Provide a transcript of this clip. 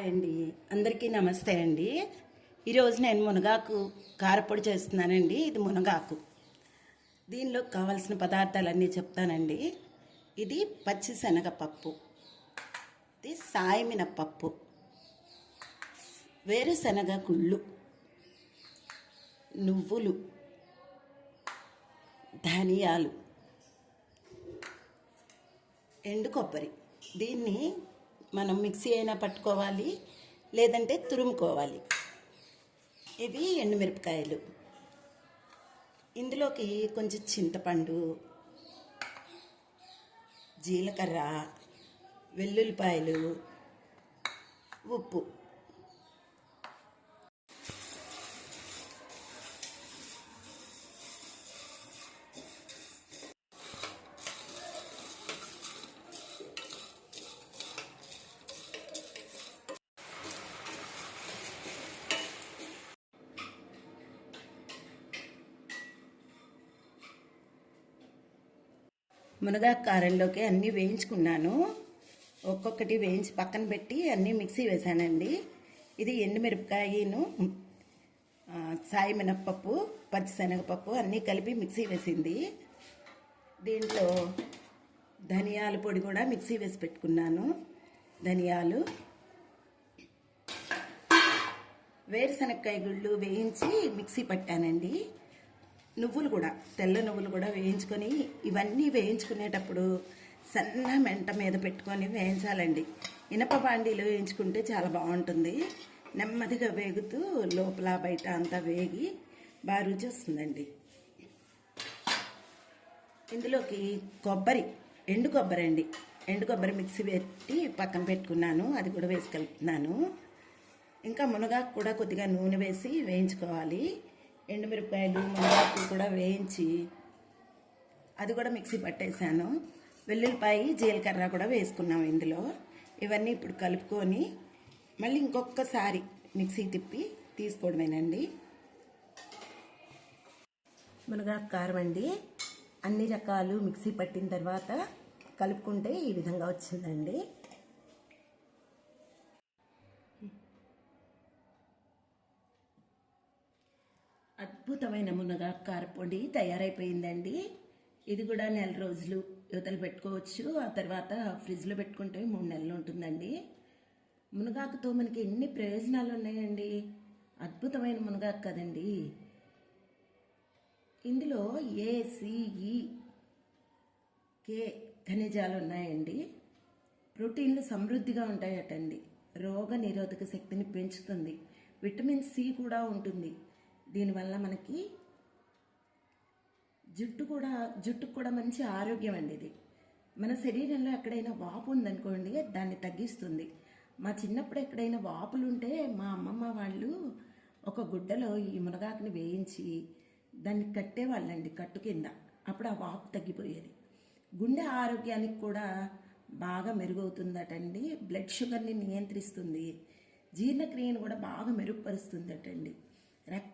Hi అండి. అందరికీ నమస్తే అండి. ఈరోజు నేను మునగాకు కారపొడి చేస్తున్నానండి. ఇది మునగాకు. దీనిలో కావాల్సిన పదార్థాలన్నీ చెప్తానండి. ఇది పచ్చి శనగపప్పు ఇది సాయమిన పప్పు వేరుశనగ గుళ్ళు నువ్వులు. ధనియాలు. ఎండు కొబ్బరి. దీన్ని మనం మిక్సీ అయినా పట్టుకోవాలి లేదంటే తురుముకోవాలి. ఇవి ఎండుమిరపకాయలు. ఇందులోకి కొంచెం చింతపండు జీలకర్ర వెల్లుల్లిపాయలు ఉప్పు. మునగా కారంలోకి అన్నీ వేయించుకున్నాను. ఒక్కొక్కటి వేయించి పక్కన పెట్టి అన్నీ మిక్సీ వేసానండి. ఇది ఎండుమిరపకాయను సాయి మినప్పప్పు పచ్చిశనగపప్పు అన్నీ కలిపి మిక్సీ వేసింది. దీంట్లో ధనియాల పొడి కూడా మిక్సీ వేసి పెట్టుకున్నాను. ధనియాలు వేరుశనక్కాయ గుళ్ళు వేయించి మిక్సీ పట్టానండి. నువ్వులు కూడా తెల్ల నువ్వులు కూడా వేయించుకొని ఇవన్నీ వేయించుకునేటప్పుడు సన్న మెంట మీద పెట్టుకొని వేయించాలండి. ఇనప బాండీలు వేయించుకుంటే చాలా బాగుంటుంది. నెమ్మదిగా వేగుతూ లోపల బయట అంతా వేగి బాగా రుచి వస్తుందండి. ఇందులోకి కొబ్బరి ఎండు కొబ్బరి అండి. ఎండు కొబ్బరి మిక్సీ పెట్టి పక్కన పెట్టుకున్నాను. అది కూడా వేసి కలుపుతున్నాను. ఇంకా మునగాకు కూడా కొద్దిగా నూనె వేసి వేయించుకోవాలి. ఎండుమిరపకాయలు మందాకు కూడా వేయించి అది కూడా మిక్సీ పట్టేశాను వెల్లుల్లిపాయ జీలకర్ర కూడా వేసుకున్నాం ఇందులో. ఇవన్నీ ఇప్పుడు కలుపుకొని మళ్ళీ ఇంకొకసారి మిక్సీ తిప్పి తీసుకోవడమేనండి. మునగాకు కారం అండి. అన్ని రకాలు మిక్సీ పట్టిన తర్వాత కలుపుకుంటే ఈ విధంగా వచ్చిందండి. అద్భుతమైన మునగా కారపొడి తయారైపోయిందండి. ఇది కూడా నెల రోజులు యువతలు పెట్టుకోవచ్చు. ఆ తర్వాత ఫ్రిడ్జ్లో పెట్టుకుంటే మూడు నెలలు ఉంటుందండి. మునగాకుతో మనకి ఎన్ని ప్రయోజనాలు ఉన్నాయండి? అద్భుతమైన మునగాకు కదండి. ఇందులో ఏసిఈ కే ఖనిజాలు ఉన్నాయండి. ప్రోటీన్లు సమృద్ధిగా ఉంటాయటండి. రోగ నిరోధక శక్తిని పెంచుతుంది. విటమిన్ సి కూడా ఉంటుంది. దీనివల్ల మనకి జుట్టు కూడా జుట్టుకు కూడా మంచి ఆరోగ్యం అండి ఇది. మన శరీరంలో ఎక్కడైనా వాపు ఉందనుకోండి దాన్ని తగ్గిస్తుంది. మా చిన్నప్పుడు ఎక్కడైనా వాపులు ఉంటే మా అమ్మమ్మ వాళ్ళు ఒక గుడ్డలో ఈ మునగాకుని వేయించి దాన్ని కట్టేవాళ్ళండి కట్టు కింద. అప్పుడు ఆ వాపు తగ్గిపోయేది. గుండె ఆరోగ్యానికి కూడా బాగా మెరుగవుతుందటండి. బ్లడ్ షుగర్ని నియంత్రిస్తుంది. జీర్ణక్రియను కూడా బాగా మెరుగుపరుస్తుందటండి. రక్త